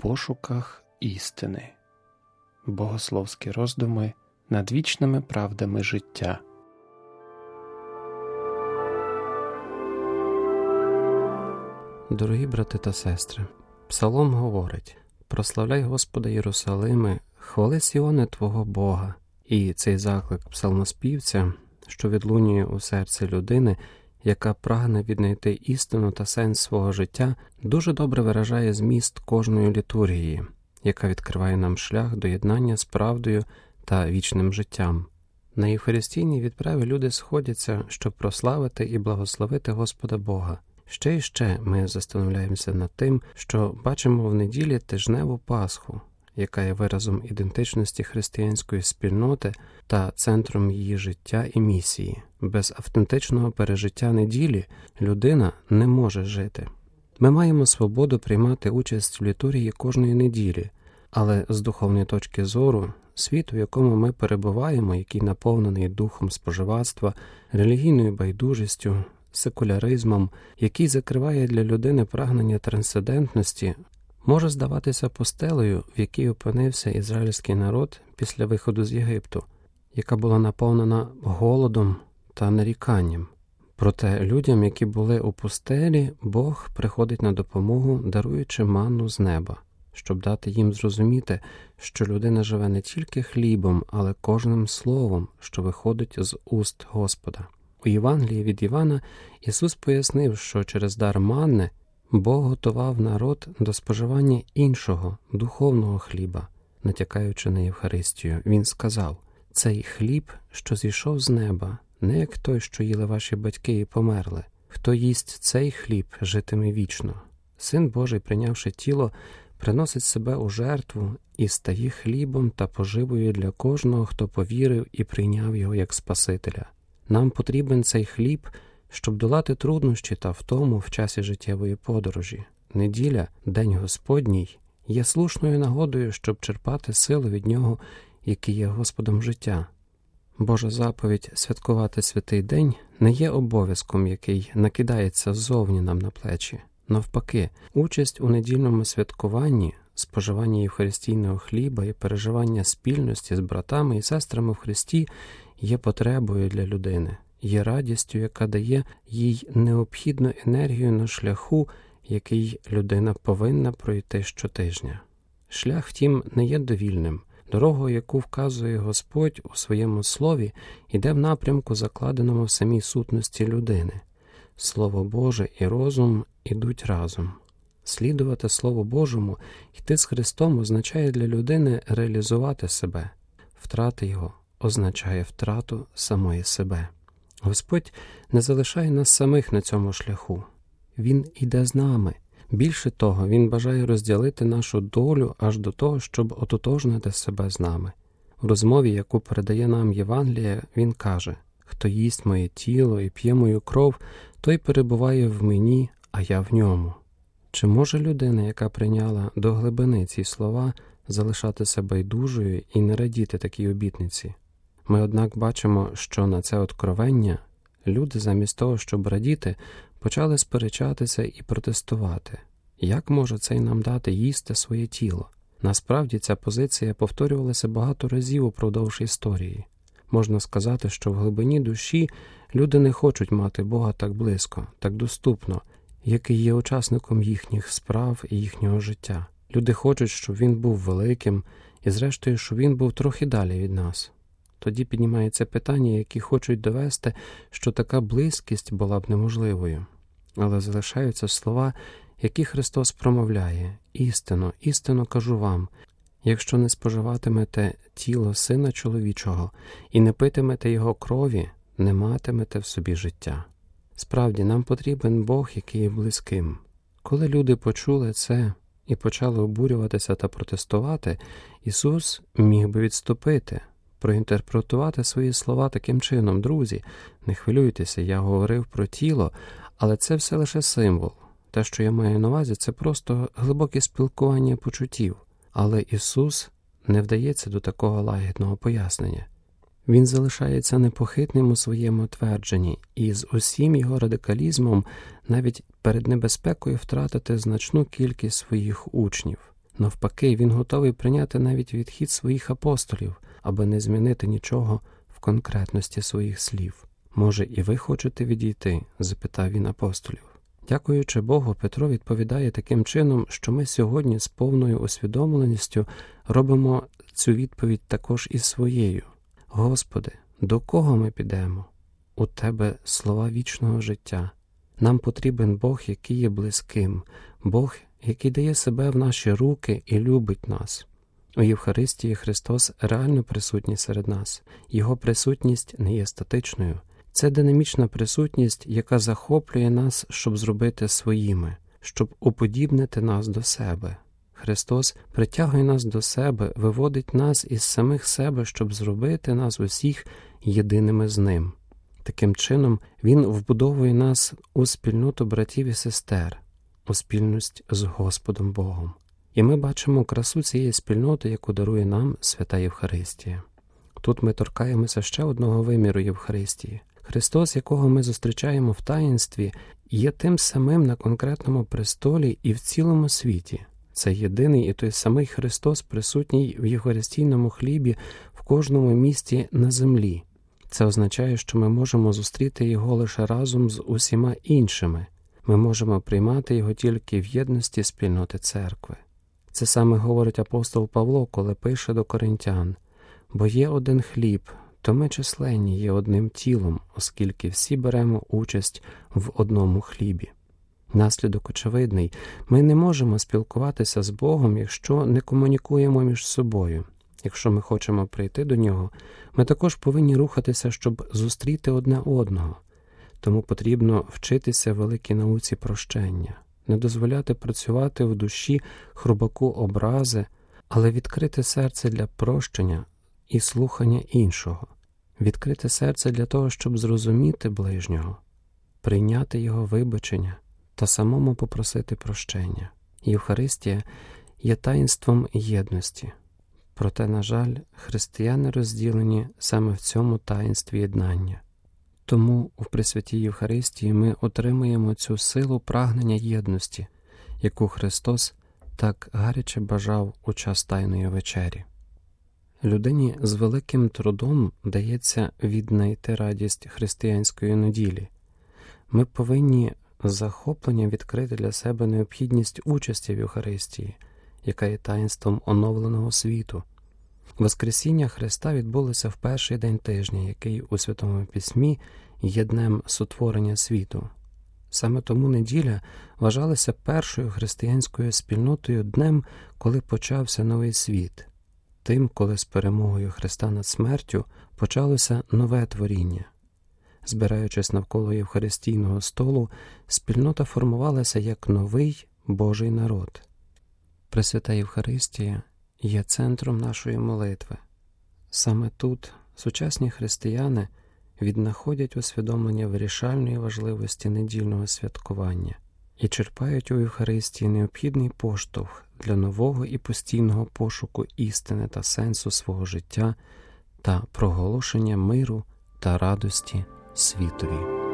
пошуках істини, богословські роздуми над вічними правдами життя. Дорогі брати та сестри, Псалом говорить Прославляй Господа Єрусалиме, хвали Сіоне Твого Бога, і цей заклик псалмоспівця, що відлунює у серці людини, яка прагне віднайти істину та сенс свого життя, дуже добре виражає зміст кожної літургії, яка відкриває нам шлях до єднання з правдою та вічним життям. На Євхаристійній відправі люди сходяться, щоб прославити і благословити Господа Бога. Ще і ще ми застановляємося над тим, що бачимо в неділі тижневу Пасху, яка є виразом ідентичності християнської спільноти та центром її життя і місії. Без автентичного пережиття неділі людина не може жити. Ми маємо свободу приймати участь в літургії кожної неділі, але з духовної точки зору, світ, у якому ми перебуваємо, який наповнений духом споживацтва, релігійною байдужістю, секуляризмом, який закриває для людини прагнення трансцендентності, може здаватися постелею, в якій опинився ізраїльський народ після виходу з Єгипту, яка була наповнена голодом та наріканням. Проте людям, які були у пустелі, Бог приходить на допомогу, даруючи манну з неба, щоб дати їм зрозуміти, що людина живе не тільки хлібом, але кожним словом, що виходить з уст Господа. У Євангелії від Івана Ісус пояснив, що через дар манни Бог готував народ до споживання іншого духовного хліба, натякаючи на Євхаристію. Він сказав: цей хліб, що зійшов з неба, не як той, що їли ваші батьки і померли. Хто їсть цей хліб, житиме вічно. Син Божий, прийнявши тіло, приносить себе у жертву і стає хлібом та поживою для кожного, хто повірив і прийняв його як Спасителя. Нам потрібен цей хліб, щоб долати труднощі та втому в часі життєвої подорожі. Неділя, День Господній, є слушною нагодою, щоб черпати силу від нього, який є Господом життя. Божа заповідь святкувати святий день не є обов'язком, який накидається ззовні нам на плечі. Навпаки, участь у недільному святкуванні, споживання євхаристійного хліба і переживання спільності з братами і сестрами в Христі є потребою для людини, є радістю, яка дає їй необхідну енергію на шляху, який людина повинна пройти щотижня. Шлях, втім, не є довільним. Дорогу, яку вказує Господь у своєму слові, йде в напрямку, закладеному в самій сутності людини. Слово Боже і розум ідуть разом. Слідувати Слову Божому, йти з Христом означає для людини реалізувати себе, втрати Його означає втрату самої себе. Господь не залишає нас самих на цьому шляху, Він іде з нами. Більше того, Він бажає розділити нашу долю аж до того, щоб ототожнити себе з нами. В розмові, яку передає нам Євангелія, Він каже Хто їсть моє тіло і п'є мою кров, той перебуває в мені, а я в ньому. Чи може людина, яка прийняла до глибини ці слова, залишатися байдужою і не радіти такій обітниці? Ми, однак, бачимо, що на це откровення люди, замість того, щоб радіти, почали сперечатися і протестувати. Як може цей нам дати їсти своє тіло? Насправді ця позиція повторювалася багато разів упродовж історії. Можна сказати, що в глибині душі люди не хочуть мати Бога так близько, так доступно, який є учасником їхніх справ і їхнього життя. Люди хочуть, щоб він був великим, і, зрештою, щоб він був трохи далі від нас. Тоді піднімається питання, які хочуть довести, що така близькість була б неможливою. Але залишаються слова, які Христос промовляє істинно, істинно кажу вам якщо не споживатимете тіло Сина чоловічого і не питимете Його крові, не матимете в собі життя. Справді, нам потрібен Бог, який є близьким. Коли люди почули це і почали обурюватися та протестувати, Ісус міг би відступити проінтерпретувати свої слова таким чином, друзі, не хвилюйтеся, я говорив про тіло, але це все лише символ. Те, що я маю на увазі, це просто глибоке спілкування почуттів. Але Ісус не вдається до такого лагідного пояснення. Він залишається непохитним у своєму твердженні і з усім його радикалізмом навіть перед небезпекою втратити значну кількість своїх учнів. Навпаки, він готовий прийняти навіть відхід своїх апостолів, аби не змінити нічого в конкретності своїх слів. Може, і ви хочете відійти? запитав він апостолів. Дякуючи Богу, Петро відповідає таким чином, що ми сьогодні з повною усвідомленістю робимо цю відповідь також і своєю. Господи, до кого ми підемо? У Тебе слова вічного життя. Нам потрібен Бог, який є близьким, Бог, який дає себе в наші руки і любить нас. У Євхаристії Христос реально присутній серед нас, Його присутність не є статичною. Це динамічна присутність, яка захоплює нас, щоб зробити своїми, щоб уподібнити нас до себе. Христос притягує нас до себе, виводить нас із самих себе, щоб зробити нас усіх єдиними з ним. Таким чином, Він вбудовує нас у спільноту братів і сестер, у спільність з Господом Богом. І ми бачимо красу цієї спільноти, яку дарує нам свята Євхаристія. Тут ми торкаємося ще одного виміру Євхаристії. Христос, якого ми зустрічаємо в таїнстві, є тим самим на конкретному престолі і в цілому світі. Це єдиний і той самий Христос, присутній в Євхаристійному хлібі в кожному місті на землі. Це означає, що ми можемо зустріти Його лише разом з усіма іншими. Ми можемо приймати його тільки в єдності спільноти церкви. Це саме говорить апостол Павло, коли пише до коринтян бо є один хліб, то ми численні є одним тілом, оскільки всі беремо участь в одному хлібі. Наслідок очевидний, ми не можемо спілкуватися з Богом, якщо не комунікуємо між собою. Якщо ми хочемо прийти до нього, ми також повинні рухатися, щоб зустріти одне одного. Тому потрібно вчитися великій науці прощення, не дозволяти працювати в душі хрубаку образи, але відкрити серце для прощення і слухання іншого, відкрити серце для того, щоб зрозуміти ближнього, прийняти його вибачення та самому попросити прощення. Євхаристія є таїнством єдності. Проте, на жаль, християни розділені саме в цьому таїнстві єднання. Тому у Пресвятій Євхаристії ми отримуємо цю силу прагнення єдності, яку Христос так гаряче бажав у час Тайної вечері. Людині з великим трудом дається віднайти радість християнської неділі. Ми повинні з захопленням відкрити для себе необхідність участі в Євхаристії, яка є таїнством оновленого світу. Воскресіння Христа відбулося в перший день тижня, який у Святому Письмі є днем сотворення світу. Саме тому неділя вважалася першою християнською спільнотою днем, коли почався новий світ, тим, коли з перемогою Христа над смертю почалося нове творіння. Збираючись навколо Євхаристійного столу, спільнота формувалася як новий Божий народ. Пресвята Євхаристія є центром нашої молитви. Саме тут сучасні християни віднаходять усвідомлення вирішальної важливості недільного святкування і черпають у Євхаристії необхідний поштовх для нового і постійного пошуку істини та сенсу свого життя та проголошення миру та радості світові.